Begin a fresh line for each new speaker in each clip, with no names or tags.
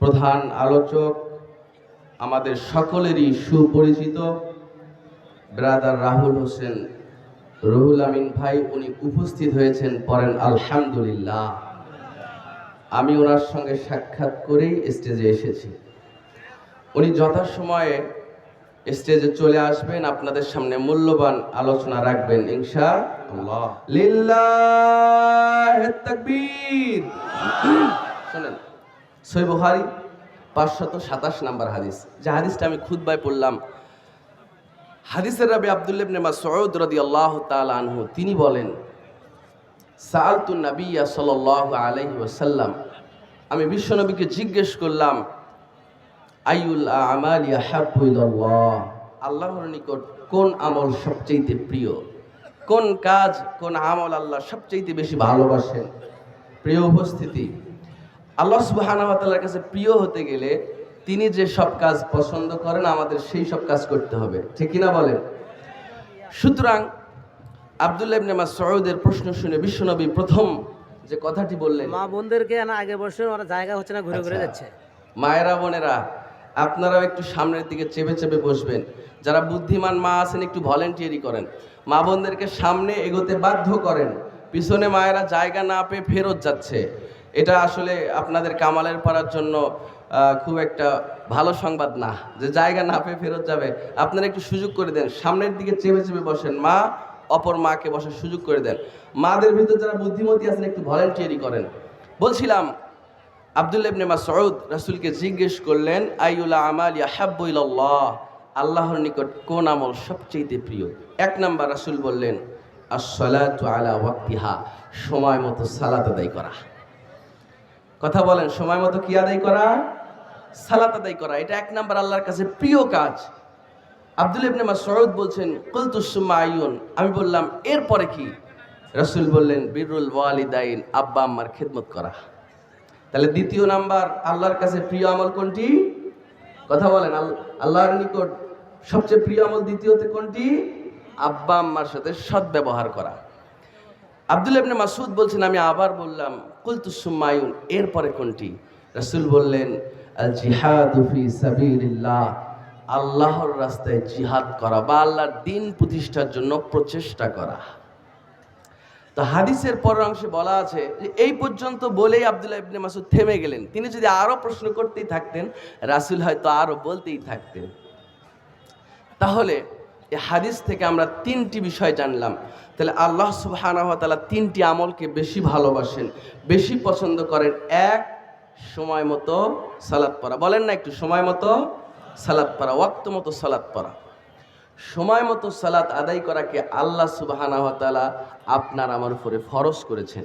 প্রধান আলোচক আমাদের সকলেরই সুপরিচিত ব্রাদার রাহুল হোসেন রুহুল আমিন ভাই উনি উপস্থিত হয়েছেন পরেন আলহামদুলিল্লাহ। আমি ওনার সঙ্গে সাক্ষাৎ করেই স্টেজে এসেছি। উনি যথাসময়ে স্টেজে চলে আসবেন আপনাদের সামনে মূল্যবান আলোচনা রাখবেন ইনশা লিল্লাহ তাকবীর। শোনেন। সই বুহারি পাঁচশত সাতাশ নাম্বার হাদিস। যে হাদিসটা আমি খুদ্বায় পড়লাম। হাদিসের রাবি আব্দুল্লাহ ইবনে মাসউদ রাদিয়াল্লাহু তাআলা আনহু, তিনি বলেন, সাআলতু নাবিয়্যা সাল্লাল্লাহু আলাইহি ওয়াসাল্লাম। আমি বিশ্বনবীকে জিজ্ঞেস করলাম আইউল আমাল আল্লাহর নিকট, কোন আমল সবচেয়ে প্রিয়? কোন কাজ, কোন আমল আল্লাহ সবচেয়ে বেশি ভালোবাসেন? প্রিয় উপস্থিতি আল্লাহ সুবহানাহু ওয়া কাছে প্রিয় হতে গেলে তিনি যে সব কাজ পছন্দ করেন আমাদের সেই সব কাজ করতে হবে। ঠিক কিনা বলেন? সুতরাং আব্দুল্লাহ ইবনে মাসউদের প্রশ্ন শুনে বিশ্বনবী প্রথম যে কথাটি বললেন
মা বোনদেরকে না আগে বসে ওরা জায়গা হচ্ছে না ঘুরে ঘুরে
আচ্ছা।
যাচ্ছে।
মায়েরা বোনেরা আপনারাও একটু সামনের দিকে চেপে চেপে বসবেন। যারা বুদ্ধিমান মা আছেন একটু ভলেন্টিয়ারি করেন। মা বোনদেরকে সামনে এগোতে বাধ্য করেন। পিছনে মায়েরা জায়গা না পেয়ে ফেরত যাচ্ছে। এটা আসলে আপনাদের কামালের পাড়ার জন্য খুব একটা ভালো সংবাদ না, যে জায়গা না পেয়ে ফেরত যাবে। আপনারা একটু সুযোগ করে দেন, সামনের দিকে চেপে চেপে বসেন, মা, অপর মাকে বসার সুযোগ করে দেন। মাদের ভিতর যারা বুদ্ধিমতী আছেন, একটু ভলেন্টিয়ারি করেন। বলছিলাম আব্দুল্লাহ ইবনে মাসউদ রাসূলকে জিজ্ঞেস করলেন আইউলা আমাল ইয়াহাব্বু ইলাল্লাহ? আল্লাহর নিকট কোন আমল সবচেয়ে প্রিয়? এক নাম্বার রাসূল বললেন, আস-সালাতু আলা ওয়াক্তিহা, সময় মতো সালাত আদায় করা। কথা বলেন, সময় মতো কি আদায় করা? সালাত আদায় করা। এটা এক নাম্বার আল্লাহর কাছে প্রিয় কাজ। আব্দুল ইবনে মাসউদ বলছেন, কুলতু সুম্মা আইয়ুন। আমি বললাম, এরপরে কি? রাসূল বললেন, বিরুল ওয়ালিদাইন, আব্বা আম্মার খেদমত করা। তাহলে দ্বিতীয় নাম্বার আল্লাহর কাছে প্রিয় আমল কোনটি? কথা বলেন, আল- আল্লাহর নিকট সবচেয়ে প্রিয় আমল দ্বিতীয়তে কোনটি? আব্বা আম্মার সাথে সদ্ব্যবহার করা। আব্দুল ইবনে মাসুদ বলছেন, আমি আবার বললাম কুলতু সুমায়ুন এরপরে কোনটি? রাসূল বললেন, আল জিহাদু ফি আল্লাহর রাস্তায় জিহাদ করা বা আল্লাহর দিন প্রতিষ্ঠার জন্য প্রচেষ্টা করা। তো হাদিসের পরের অংশে বলা আছে যে, এই পর্যন্ত বলেই আব্দুল্লাহ ইবনে মাসুদ থেমে গেলেন। তিনি যদি আরও প্রশ্ন করতেই থাকতেন, রাসূল হয়তো আরও বলতেই থাকতেন। তাহলে এই হাদিস থেকে আমরা তিনটি বিষয় জানলাম। তাহলে আল্লাহ সুবহানাহু ওয়া তাআলা তিনটি আমলকে বেশি ভালোবাসেন, বেশি পছন্দ করেন এক সময় মতো সালাত পড়া। বলেন না একটু, সময় মতো সালাত পড়া, ওয়াক্ত মতো সালাত পড়া। সময় মতো সালাত আদায় করাকে আল্লাহ সুবহানাহু ওয়া তাআলা আপনার আমার উপরে ফরজ করেছেন।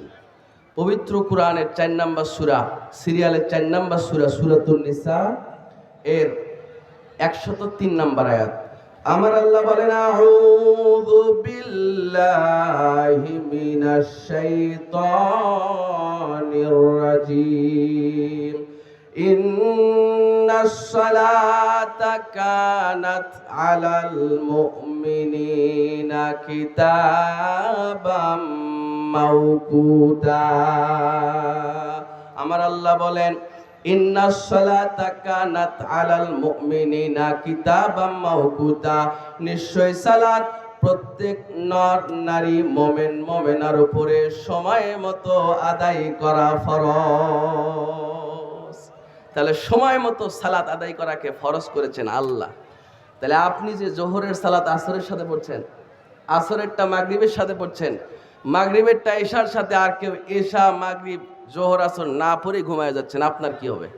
পবিত্র কোরআনের চার নাম্বার সুরা, সিরিয়ালের চার নাম্বার সুরা সূরাতুন নিসা, এর একশত তিন নাম্বার আয়াত। আমার আল্লাহ বলেন, আউযু বিল্লাহি মিনাশ শাইতানির রাজিম। ইন্নাস সালাতা কানাত আলাল মুমিনিনা কিতাবাম মাওকুতা আমার আল্লাহ বলেন ইন্নাস সালাতা কানাত আলাল মুমিনিনা কিতাবাম মাওকুতা নিশ্চয় সালাত প্রত্যেক নর, নারী, মোমেন, মোমেনার উপরে সময় মতো আদায় করা ফরজ। তাহলে সময় মতো সালাত আদায় করাকে ফরজ করেছেন আল্লাহ। তাহলে আপনি যে জোহরের সালাত আসরের সাথে পড়ছেন, আসরেরটা মাগরিবের সাথে পড়ছেন মাগরিবেরটা এশার সাথে আর কেউ এশা মাগরিব, জোহর, আসর না পড়ে ঘুমায় যাচ্ছেন, আপনার কি হবে?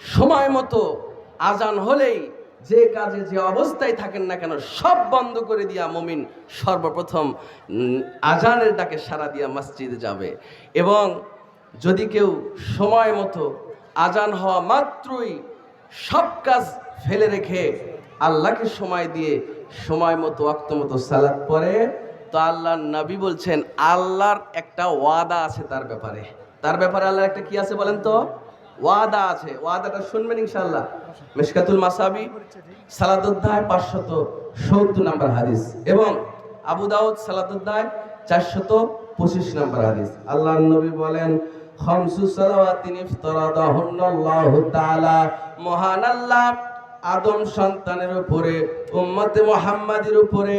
সময় মতো আজান হলেই যে কাজে, যে অবস্থায় থাকেন না কেন, সব বন্ধ করে দিয়া মমিন সর্বপ্রথম আজানের ডাকে সারা দিয়া মসজিদে যাবে। এবং যদি কেউ সময় মতো আজান হওয়া মাত্রই সব কাজ ফেলে রেখে আল্লাহকে সময় দিয়ে সময় মতো অক্ত মতো সালাদ পরে তো আল্লাহর নবী বলছেন, আল্লাহর একটা ওয়াদা আছে তার ব্যাপারে। তার ব্যাপারে আল্লাহর একটা কি আছে বলেন তো? ওয়াদা আছে। ওয়াদাটা শুনবেন ইনশাআল্লাহ। মিশকাতুল মাসাবি সালাদ অধ্যায় পাঁচশত সত্তর নাম্বার হাদিস এবং আবু দাউদ সালাদ অধ্যায় চারশত পঁচিশ নাম্বার হাদিস। আল্লাহর নবী বলেন, খামসু সালাওয়াতিন ইফতারাদাহুন্নাল্লাহু তাআলা। মহান আল্লাহ আদম সন্তানের উপরে, উম্মতে মুহাম্মাদের উপরে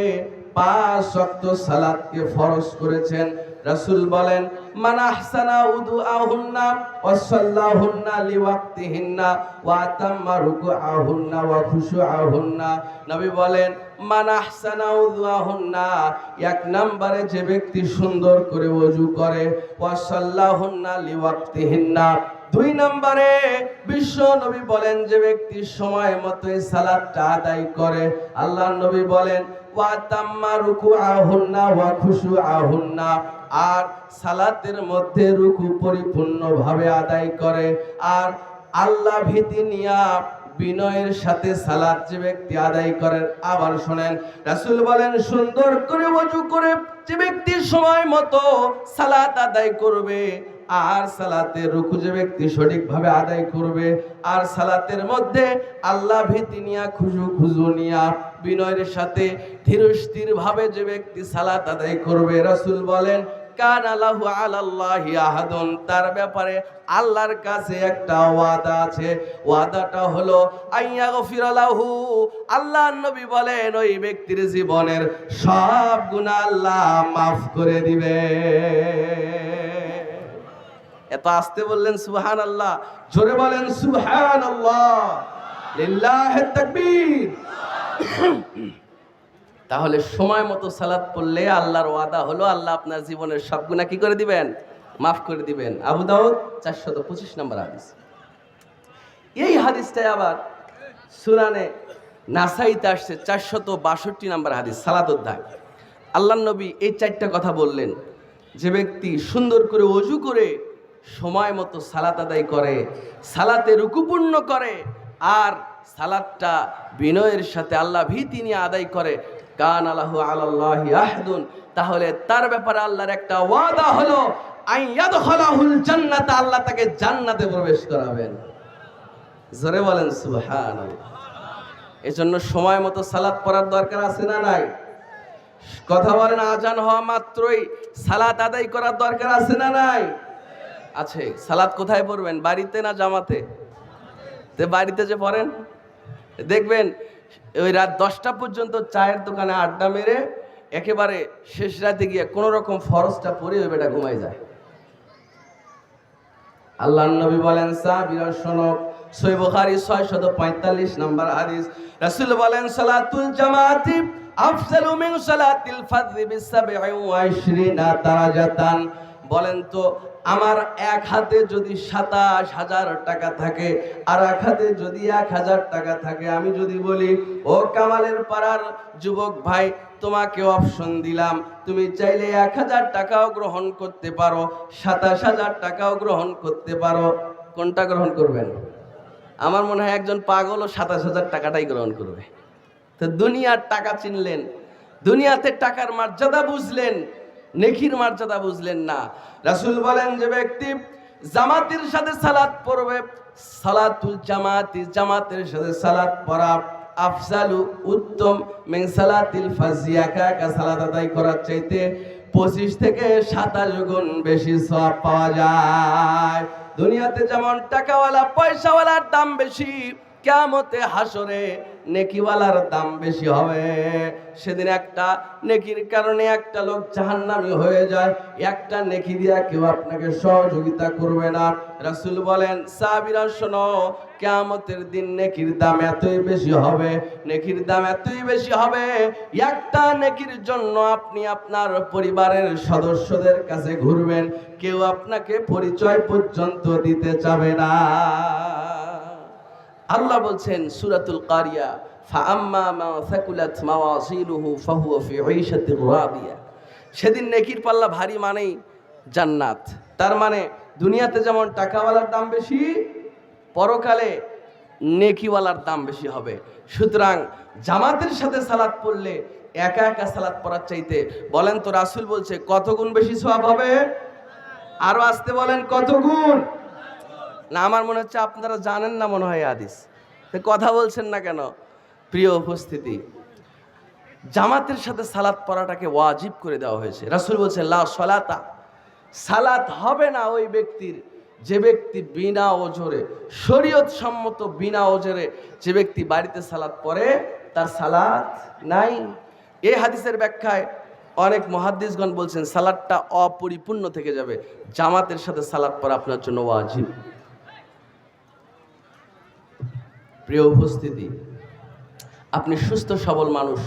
পাঁচ ওয়াক্ত সালাতকে ফরজ করেছেন। রাসূল বলেন, মান আহসানা উদুআহুন্না ওয়া সাল্লাহুন্না লিওয়াক্তিহিন্না ওয়া আতাম্মা রুকুআহুন্না ওয়া খুশুআহুন্না। নবী বলেন, মান আহসানা উদুআহুন্না, এক নম্বরে যে ব্যক্তি সুন্দর করে ওযু করে, ওয়া সাল্লাহুন্না লিওয়াক্তিহিন্না দুই নম্বরে বিশ্ব নবী বলেন যে ব্যক্তি সময় মতো সালাদটা আদায় করে। আল্লাহ নবী বলেন আর সালাতের মধ্যে রুকু পরিপূর্ণভাবে আদায় করে। আর আল্লাহ ভীতি নিয়া বিনয়ের সাথে সালাত যে ব্যক্তি আদায় করেন। আবার শোনেন, রাসূল বলেন, সুন্দর করে ওযু করে যে ব্যক্তি সময় মতো সালাত আদায় করবে আর সালাতে রুকু যে ব্যক্তি সঠিকভাবে আদায় করবে। আর সালাতের মধ্যে আল্লাহ ভীতি নিয়া, খুশু খুজু নিয়া, বিনয়ের সাথে ধীরস্থির ভাবে যে ব্যক্তি সালাত আদায় করবে, রাসূল বলেন, কান আলাহু আলাল্লাহি আহাদুন। তার ব্যাপারে আল্লাহর কাছে একটা ওয়াদা আছে। ওয়াদাটা হলো আইয়া গফিরালাহু আল্লাহর নবী বলেন, ওই ব্যক্তির জীবনের সব গুনাহ আল্লাহ মাফ করে দিবে। এত আসতে বললেন সুহান আল্লাহ জোরে বলেন সুহান আল্লাহ তাহলে সময় মতো সালাদ পড়লে আল্লাহর ওয়াদা হলো, আল্লাহ আপনার জীবনের সব গুণা কি করে দিবেন? মাফ করে দিবেন। আবু দাউদ, চারশত পঁচিশ নম্বর হাদিস। এই হাদিসটাই আবার সুরানে নাসাইতে আসছে, চারশত বাষট্টি নম্বর হাদিস সালাদ অধ্যায়। আল্লাহ নবী এই চারটা কথা বললেন। যে ব্যক্তি সুন্দর করে অজু করে সময় মতো সালাত আদায় করে, সালাতে রুকুপূর্ণ করে আর সালাদটা বিনয়ের সাথে আল্লাহ ভীতি নিয়ে আদায় করে। কান আল্লাহ আল্লাহ আহদুন। তাহলে তার ব্যাপারে আল্লাহর একটা ওয়াদা হলো আইয়াদখালাহুল জান্নাত, আল্লাহ তাকে জান্নাতে প্রবেশ করাবেন। জোরে বলেন সুবহান এজন্য সময় মতো সালাত পড়ার দরকার আছে না নাই? কথা বলেন, আজান হওয়া মাত্রই সালাত আদায় করার দরকার আছে না নাই? আছে। সালাত কোথায় পড়বেন? বাড়িতে না জামাতে? বাড়িতে যে পড়েন? দেখবেন, ওই রাত দশটা পর্যন্ত চায়ের দোকানে আড্ডা মেরে একেবারে শেষ রাতে গিয়ে কোনো রকম ফরজটা পরে ওই বেটা ঘুমাই যায়। আল্লাহ নবী বলেন, সাহাবীরা, শোনো, সই বুখারী 645 নাম্বার হাদিস। রাসূল বলেন, সালাতুল জামাতি আফসালু মিন সালাতিল ফাজরি বিসাবঈ ওয়া ইশরিনা দারাজাতান। বলেন তো, আমার এক হাতে যদি সাতাশ হাজার টাকা থাকে, আর এক হাতে যদি এক হাজার টাকা থাকে, আমি যদি বলি, ও কামালের পাড়ার যুবক ভাই, তোমাকে অপশন দিলাম। তুমি চাইলে এক হাজার টাকাও গ্রহণ করতে পারো, সাতাশ হাজার টাকাও গ্রহণ করতে পারো। কোনটা গ্রহণ করবেন? আমার মনে হয় একজন পাগলও সাতাশ হাজার টাকাটাই গ্রহণ করবে। তো দুনিয়ার টাকা চিনলেন, দুনিয়াতে টাকার মর্যাদা বুঝলেন নেকির মর্যাদা বুঝলেন না। রাসূল বলেন যে ব্যক্তি জামাতের সাথে সালাত পড়বে, সালাতুল জামাতি, জামাতের সাথে সালাত পড়া আফজালু উত্তম, মিন সালাতিল ফাজি একা একা সালাত আদায় করার চাইতে পঁচিশ থেকে সাতাশ গুণ বেশি সব পাওয়া যায়। দুনিয়াতে যেমন টাকাওয়ালা, পয়সাওয়ালার দাম বেশি কেমতে হাসরে নেকিওয়ালার দাম বেশি হবে। সেদিন একটা নেকির কারণে একটা লোক জাহান্নামী হয়ে যায়। একটা নেকি দিয়া কেউ আপনাকে সহযোগিতা করবে না। রাসূল বলেন, সাহাবীরা, শোনো, কেয়ামতের দিন নেকির দাম এতই বেশি হবে, নেকির দাম এতই বেশি হবে, একটা নেকির জন্য আপনি আপনার পরিবারের সদস্যদের কাছে ঘুরবেন। কেউ আপনাকে পরিচয় পর্যন্ত দিতে চাবে না। আল্লাহ বলছেন, সুরাতুল কারিয়া সেদিন নেকির পাল্লা ভারী মানেই জান্নাত। তার মানে দুনিয়াতে যেমন টাকাওয়ালার দাম বেশি, পরকালে নেকিওয়ালার দাম বেশি হবে। সুতরাং জামাতের সাথে সালাত পড়লে একা একা সালাত পড়ার চাইতে, বলেন তো রাসূল বলছে, কত গুণ বেশি সওয়াব হবে? আরও আসতে বলেন, কত গুণ? না, আমার মনে হচ্ছে আপনারা জানেন না মনে হয় আদিস কথা বলছেন না কেন? প্রিয় উপস্থিতি, জামাতের সাথে সালাত পড়াটাকে ওয়াজিব করে দেওয়া হয়েছে। রাসূল বলছে লা সলাতা। সালাত হবে না ওই ব্যক্তির, যে ব্যক্তি বিনা ওজরে শরীয়ত সম্মত বিনা ওজরে যে ব্যক্তি বাড়িতে সালাত পড়ে, তার সালাত নাই। এই হাদিসের ব্যাখ্যায় অনেক মহাদ্দিসগণ বলছেন, সালাদটা অপরিপূর্ণ থেকে যাবে। জামাতের সাথে সালাদ পরা আপনার জন্য ওয়াজিব। প্রিয় উপস্থিতি, আপনি সুস্থ, সবল মানুষ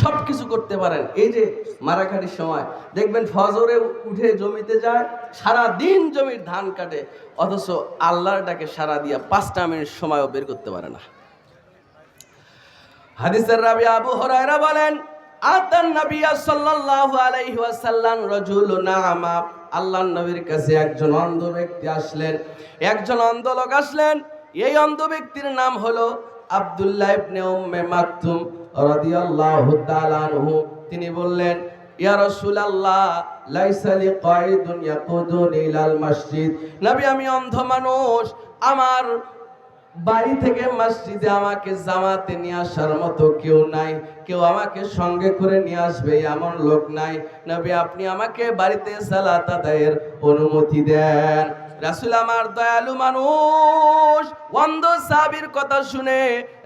সব কিছু করতে পারেন। এই যে মারাখাটির সময়, দেখবেন ফজরে উঠে জমিতে যায় সারা দিন জমির ধান কাটে, অথচ আল্লাহর ডাকে সারা দিয়া পাঁচটা মিনিট সময়ও বের করতে পারে না। হাদিসের রাবি আবু হরায়রা বলেন, আতান নবিয়া সাল্লাল্লাহু আলাইহি ওয়াসাল্লাম রাজুলুন আমা আল্লাহর নবীর কাছে একজন অন্ধ ব্যক্তি আসলেন, একজন অন্ধ লোক আসলেন এই অন্ধ ব্যক্তির নাম হলো আব্দুল্লাহ ইবনে উম্মে মাকতুম রাদিয়াল্লাহু তাআলা আনহু। তিনি বললেন, ইয়া রাসূলুল্লাহ, লাইসা লি কায়দুন ইয়াকুদুনি ইলাল মসজিদ। নবী, আমি অন্ধ মানুষ, আমার বাড়ি থেকে মসজিদে আমাকে জামাতে নিয়ে আসার মতো কেউ নাই, কেউ আমাকে সঙ্গে করে নিয়ে আসবে এমন লোক নাই। নবী, আপনি আমাকে বাড়িতে সালাত আদায়ের অনুমতি দেন। রাসুল আমার দয়ালু মানুষ। অন্ধ সাবির কথা শুনে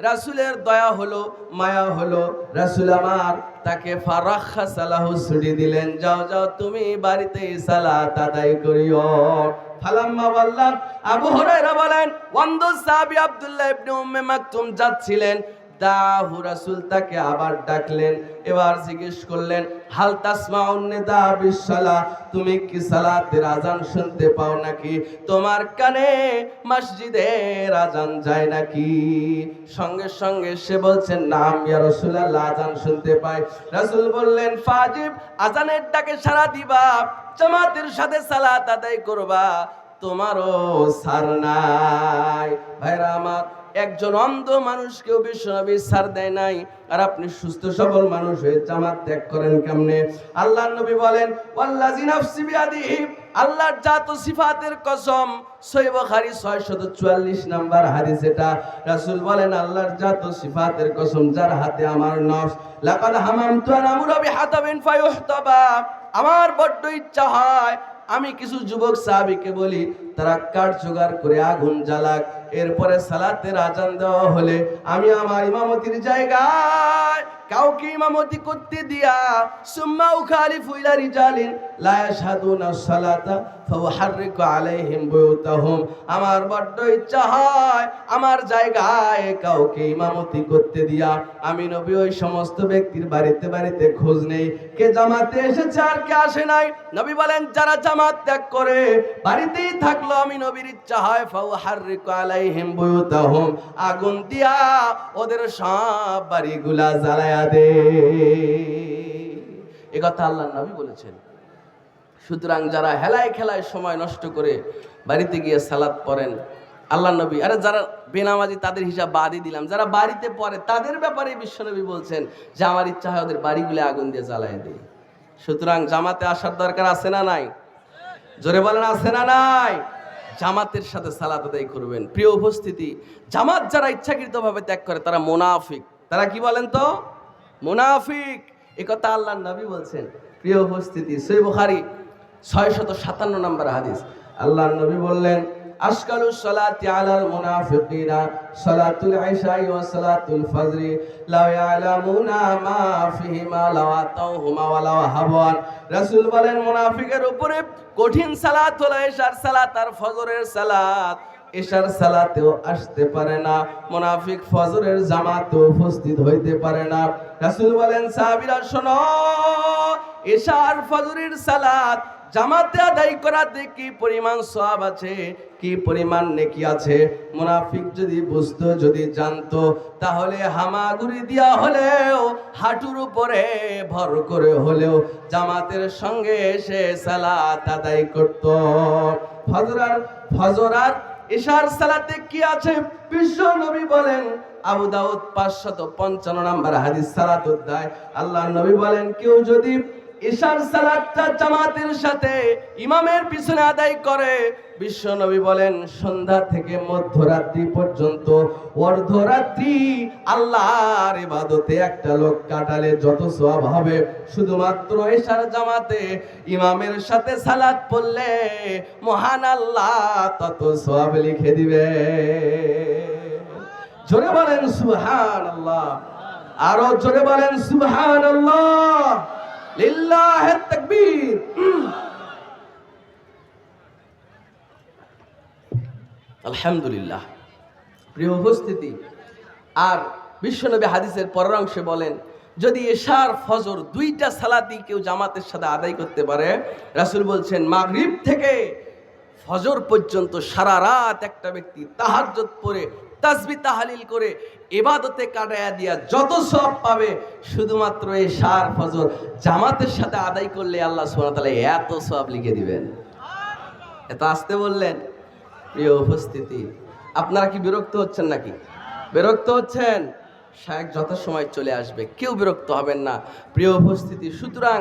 রাসুলের দয়া হলো, মায়া হলো। রাসুল আমার তাকে ফারাখা সালাহ ছুটি দিলেন, যাও যাও, তুমি বাড়িতে সালাত আদায় করিও। ফালাম্মা বললাম, আবু হুরায়রা বলেন, অন্ধ সাহাবী আব্দুল্লাহ ইবনে উম্মে মাকতুম যাচ্ছিলেন দাহু রাসূল তাকে আবার ডাকলেন, এবার জিজ্ঞেস করলেন, হাল নিদা বিসালা তুমি কি সালাতের আজান শুনতে পাও নাকি? তোমার কানে মসজিদের আজান যায় নাকি? সঙ্গে সঙ্গে সে বলছেন নাম, ইয়া রাসূলুল্লাহ আজান শুনতে পাই। রাসূল বললেন, ফাজিব আজানের ডাকে সাড়া দিবা, জামাতের সাথে সালাত আদায় করবা, তোমারও সার নাই। ভাইরা আমার একজন অন্ধ মানুষকেও বিশ্বনবী সার দেয় নাই। আর আপনি সুস্থ সবল মানুষ হয়ে জামাত ত্যাগ করেন কেমনে? আল্লাহ নবী বলেন ওয়াল্লাজি আল্লাহর জাত সিফাতের কসম। সহিহ বুখারী 644 নাম্বার হাদিস এটা। রাসূল বলেন, আল্লাহর জাত সিফাতের কসম যার হাতে আমার নফস। লাকাদ হামামতু আন আমুরা বিহাতাবিন ফায়ুহতাবা। আমার বড্ড ইচ্ছা হয়, আমি কিছু যুবক সাহাবীকে বলি, তারা কাঠ জোগাড় করে আগুন জ্বালাক। এরপরে সালাতের আজান দেওয়া হলে আমি আমার ইমামতির জায়গায় কাউকে ইমামতি করতে দিয়া সুম্মা উখালি ফুইলা রিজালিন লা ইয়াশহাদুনা সালাতা ফাউহাররিকু আলাইহিম বুয়ুতাহুম। আমার বড্ড ইচ্ছা হয় আমার জায়গায় কাউকে ইমামতি করতে দিয়া। আমি নবী, ওই সমস্ত ব্যক্তির বাড়িতে বাড়িতে খোঁজ নেই। কে জামাতে এসেছে আর কে আসে নাই? নবী বলেন, যারা জামাত ত্যাগ করে বাড়িতেই থাকল, আমি নবীর ইচ্ছা হয় ফাউহাররিকু আলাইহিম বুয়ুতাহুম, আগুন দিয়া ওদের সব বাড়িগুলা জ্বালায়া দে। এ কথা আল্লাহ নবী বলেছেন। সুতরাং যারা হেলায় খেলায় সময় নষ্ট করে বাড়িতে গিয়ে সালাদ পড়েন আল্লাহ নবী, আরে যারা বেনামাজি তাদের হিসাব বাদই দিলাম, যারা বাড়িতে পড়ে তাদের ব্যাপারে বিশ্বনবী বলছেন যে, আমার ইচ্ছা হয় ওদের বাড়িগুলো আগুন দিয়ে জ্বালায় দিই সুতরাং জামাতে আসার দরকার আছে না নাই? জোরে বলেন, আছে না নাই? জামাতের সাথে সালাত আদায় করবেন। প্রিয় উপস্থিতি, জামাত যারা ইচ্ছাকৃতভাবে ত্যাগ করে, তারা মোনাফিক। তারা কি বলেন তো? মোনাফিক। কথা আল্লাহর নবী বলছেন। প্রিয় উপস্থিতি সই বুখারি ছয় শত সাতান্ন নম্বর হাদিস। আল্লাহর নবী বললেন আশকালু সালাতি আলাল মুনাফিকিনা, সালাতুল ইশাই ওয়া সালাতুল ফজরি। লাও ইয়ালামুনা মা ফিহিমা লাও আতাউহুমা ওয়া লাও হাবান রাসূল বলেন, মুনাফিকের উপরে কঠিন সালাত হলো ইশার সালাত আর ফজরের সালাত। এশার সালাতেও আসতে পারে না, মুনাফিক ফজরের জামাতে উপস্থিত হইতে পারে না। রাসূল বলেন, সাহাবীরা, শোনো এশার ফজরের সালাত জামাতে আদায় করাতে কি পরিমাণ সওয়াব আছে, কি পরিমাণ নেকি আছে? মুনাফিক যদি বুঝতো, যদি জানতো, তাহলে হামাগুড়ি দিয়া হলেও, হাঁটুর উপরে ভর করে হলেও জামাতের সঙ্গে এসে সালাত আদায় করত। ফজরার ফজরার ইশার সালাতে কি আছে? বিশ্ব নবী বলেন, আবু দাউদ পাঁচশত পঞ্চান্ন নাম্বার হাদিস সালাত অধ্যায় আল্লাহ নবী বলেন, কেউ যদি ঈশার সালাতটা জামাতের সাথে ইমামের পিছনে আদায় করে। বিশ্ব নবী বলেন, সন্ধ্যা থেকে মধ্যরাত্রি পর্যন্ত অর্ধরাত্রি আল্লাহর ইবাদতে একটা লোক কাটালে যত সওয়াব হবে। শুধুমাত্র ঈশার জামাতে ইমামের সাথে সালাত পড়লে মহান আল্লাহ তত সওয়াব লিখে দিবে। জোরে বলেন সুবহান আল্লাহ আরও জোরে বলেন সুবহান আল্লাহ লিল্লাহ তাকবীর। আলহামদুলিল্লাহ। প্রিয় উপস্থিতি, আর বিশ্বনবী হাদিসের পরের অংশে বলেন, যদি এশার ফজর দুইটা সালাতি কেউ জামাতের সাথে আদায় করতে পারে, রাসূল বলছেন, মাগরিব থেকে ফজর পর্যন্ত সারা রাত একটা ব্যক্তি তাহাজ্জুদ পরে তাসবি তাহালিল করে এবাদতে কাটায়া দিয়া যত সব পাবে, শুধুমাত্র এই সার ফজর জামাতের সাথে আদায় করলে আল্লাহ ওয়া এত সব লিখে দিবেন। এত আসতে বললেন? প্রিয় উপস্থিতি, আপনারা কি বিরক্ত হচ্ছেন নাকি? বিরক্ত হচ্ছেন? শায়েক যত সময় চলে আসবে, কেউ বিরক্ত হবেন না। প্রিয় উপস্থিতি, সুতরাং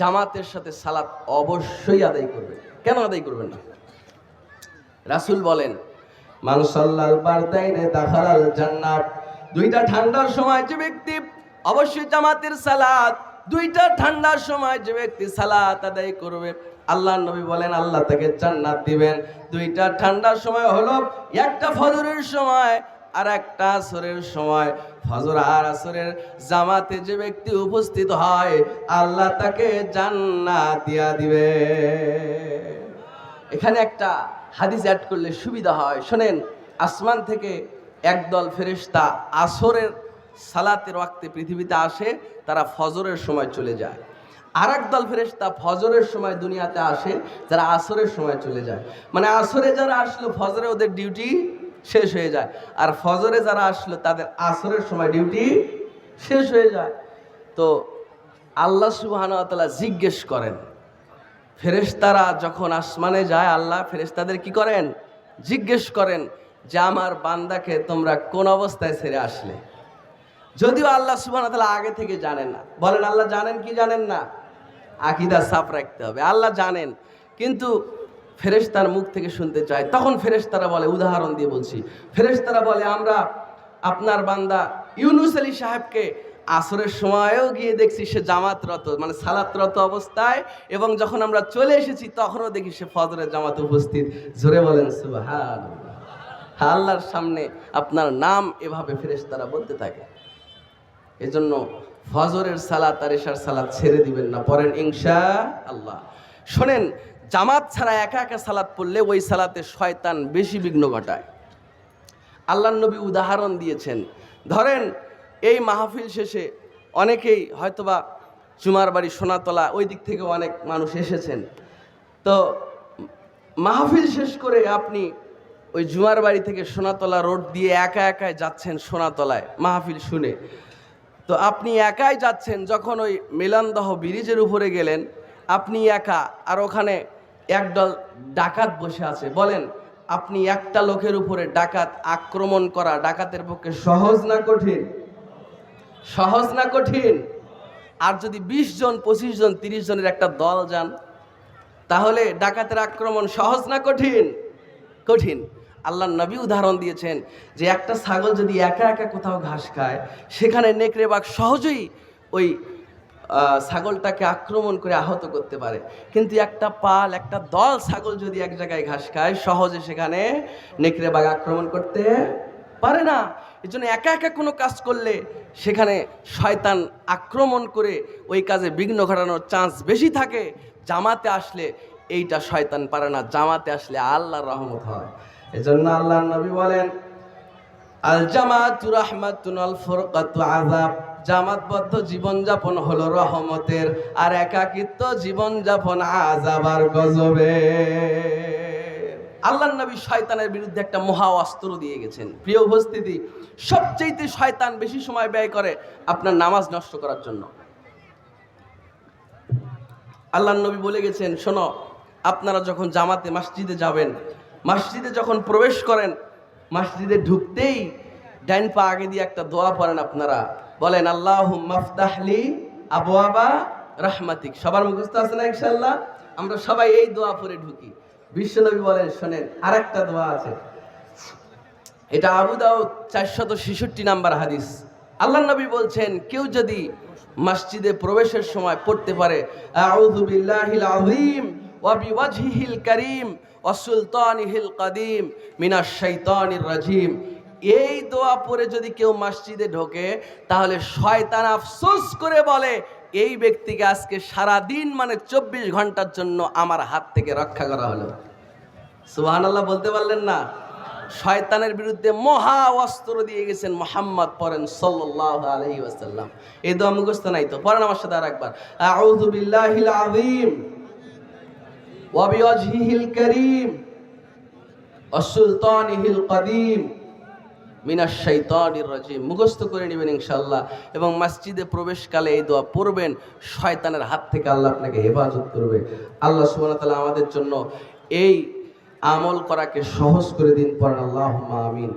জামাতের সাথে সালাত অবশ্যই আদায় করবে কেন আদায় করবেন না? রাসূল বলেন বারদাইনে দাখালাল জান্নাত। দুইটা ঠান্ডার সময় যে ব্যক্তি অবশ্যই জামাতের সালাত, দুইটা ঠান্ডার সময় যে ব্যক্তি সালাত আদায় করবে। আল্লাহ নবী বলেন, আল্লাহ তাকে জান্নাত দিবেন। দুইটা ঠান্ডার সময় হলো একটা ফজরের সময় আর একটা আসরের সময়। ফজর আর আসরের জামাতে যে ব্যক্তি উপস্থিত হয়, আল্লাহ তাকে জান্নাত দিয়া দিবে। এখানে একটা হাদিস অ্যাড করলে সুবিধা হয়। শোনেন, আসমান থেকে একদল ফেরেশতা আসরের সালাতের ওয়াক্তে পৃথিবীতে আসে, তারা ফজরের সময় চলে যায়। আর দল ফেরেশতা ফজরের সময় দুনিয়াতে আসে, যারা আসরের সময় চলে যায়। মানে আসরে যারা আসলো, ফজরে ওদের ডিউটি শেষ হয়ে যায়। আর ফজরে যারা আসলো, তাদের আসরের সময় ডিউটি শেষ হয়ে যায়। তো আল্লাহ সুবহানাহু ওয়া জিজ্ঞেস করেন, ফেরেশতারা যখন আসমানে যায়, আল্লাহ ফেরেশতাদের কি করেন? জিজ্ঞেস করেন যে আমার বান্দাকে তোমরা কোন অবস্থায় ছেড়ে আসলে? যদিও আল্লাহ ওয়া আগে থেকে জানেন না। বলেন, আল্লাহ জানেন কি জানেন না? আকিদা সাফ রাখতে হবে। আল্লাহ জানেন, কিন্তু ফেরেশতার মুখ থেকে শুনতে চায়। তখন ফেরেশতারা বলে, উদাহরণ দিয়ে বলছি, ফেরেশতারা বলে, আমরা আপনার বান্দা ইউনুস আলী সাহেবকে আসরের সময়ও গিয়ে দেখছি সে জামাতরত মানে সালাতরত অবস্থায়, এবং যখন আমরা চলে এসেছি তখনও দেখি সে ফজরের জামাতে উপস্থিত। জোরে বলেন সুবহান আল্লাহর সামনে আপনার নাম এভাবে ফেরেশতারা বলতে থাকে। এজন্য ফজরের সালাত আর এশার সালাত ছেড়ে দিবেন না পরেন ইনশা আল্লাহ শোনেন, জামাত ছাড়া একা একা সালাত পড়লে ওই সালাতে শয়তান বেশি বিঘ্ন ঘটায়। আল্লাহ নবী উদাহরণ দিয়েছেন। ধরেন, এই মাহফিল শেষে অনেকেই হয়তোবা চুমার বাড়ি সোনাতলা ওই দিক থেকে অনেক মানুষ এসেছেন। তো মাহফিল শেষ করে আপনি ওই জুমার বাড়ি থেকে সোনাতলা রোড দিয়ে একা একাই যাচ্ছেন সোনাতলায়। মাহফিল শুনে। তো আপনি একাই যাচ্ছেন যখন ওই মিলানদহ ব্রিজের উপরে গেলেন, আপনি একা আর ওখানে একদল ডাকাত বসে আছে। বলেন, আপনি একটা লোকের উপরে ডাকাত আক্রমণ করা ডাকাতের পক্ষে সহজ না কঠিন? সহজ না কঠিন? আর যদি বিশ জন, পঁচিশ জন, তিরিশ জনের একটা দল যান, তাহলে ডাকাতের আক্রমণ সহজ না কঠিন? কঠিন। আল্লাহ নবী উদাহরণ দিয়েছেন যে একটা ছাগল যদি একা একা কোথাও ঘাস খায়, সেখানে নেকড়ে বাঘ সহজেই ওই ছাগলটাকে আক্রমণ করে আহত করতে পারে। কিন্তু একটা পাল, একটা দল ছাগল যদি এক জায়গায় ঘাস খায়, সহজে সেখানে নেকড়ে বাঘ আক্রমণ করতে পারে না। এই জন্য একা একা কোনো কাজ করলে সেখানে শয়তান আক্রমণ করে ওই কাজে বিঘ্ন ঘটানোর চান্স বেশি থাকে। জামাতে আসলে এইটা শয়তান পারে না। জামাতে আসলে আল্লাহর রহমত হয়। এজন্য আল্লাহ নবী বলেন, আল জামাতু রাহমাতুন আল ফুরকাতু আযাব। জামাতবদ্ধ জীবনযাপন হলো রহমতের আর একাকিত্ব জীবনযাপন আযাব আর গজবে। আল্লাহ নবী শয়তানের বিরুদ্ধে একটা মহা অস্ত্র দিয়ে গেছেন। প্রিয় উপস্থিতি সবচেয়েতে শয়তান বেশি সময় ব্যয় করে আপনার নামাজ নষ্ট করার জন্য। আল্লাহ নবী বলে গেছেন, শোনো, আপনারা যখন জামাতে মসজিদে যাবেন মসজিদে যখন প্রবেশ করেন, মসজিদে ঢুকতেই ডাইন পা আগে দিয়ে একটা দোয়া পড়েন আপনারা। বলেন আল্লাহ মাফতাহলি আবু আবা রাহমাতিক। সবার মুখস্থ আছে না ইনশাল্লাহ আমরা সবাই এই দোয়া পরে ঢুকি। বিশ্বনবী বলেন, শোনেন আর একটা দোয়া আছে। এটা আবু দাউদ চারশত ছেষট্টি নাম্বার হাদিস। আল্লাহ নবী বলছেন, কেউ যদি মসজিদে প্রবেশের সময় পড়তে পারে, আউযু বিল্লাহিল আযীম ওয়া বিওয়াজহিল কারীম। ওয়া সুলতানিহিল কাদিম মিনাশ শাইতানির রাজিম। এই দোয়া পড়ে যদি কেউ মসজিদে ঢোকে, তাহলে শয়তান আফসোস করে বলে, এই ব্যক্তিকে আজকে সারা দিন মানে চব্বিশ ঘণ্টার জন্য আমার হাত থেকে রক্ষা করা হলো। সুবহানাল্লাহ বলতে পারলেন না? শয়তানের বিরুদ্ধে মহা অস্ত্র দিয়ে গেছেন মোহাম্মদ, পড়েন সাল্লাল্লাহু আলাইহি ওয়াসাল্লাম। এই দোয়া মুখস্থ নাই তো? পড়েন আমার সাথে আরেকবার। আউযু বিল্লাহিল আযীম। কারীম ওয়া সুলতানিহিল কাদিম মিনাশ শাইতানির রাজিম। মুখস্থ করে নেবেন ইনশাল্লাহ এবং মসজিদে প্রবেশকালে এই দোয়া পড়বেন। শয়তানের হাত থেকে আল্লাহ আপনাকে হেফাজত করবে। আল্লাহ সুবহানাহু আমাদের জন্য এই আমল করাকে সহজ করে দিন পড়েন। আল্লাহুম্মা আমিন।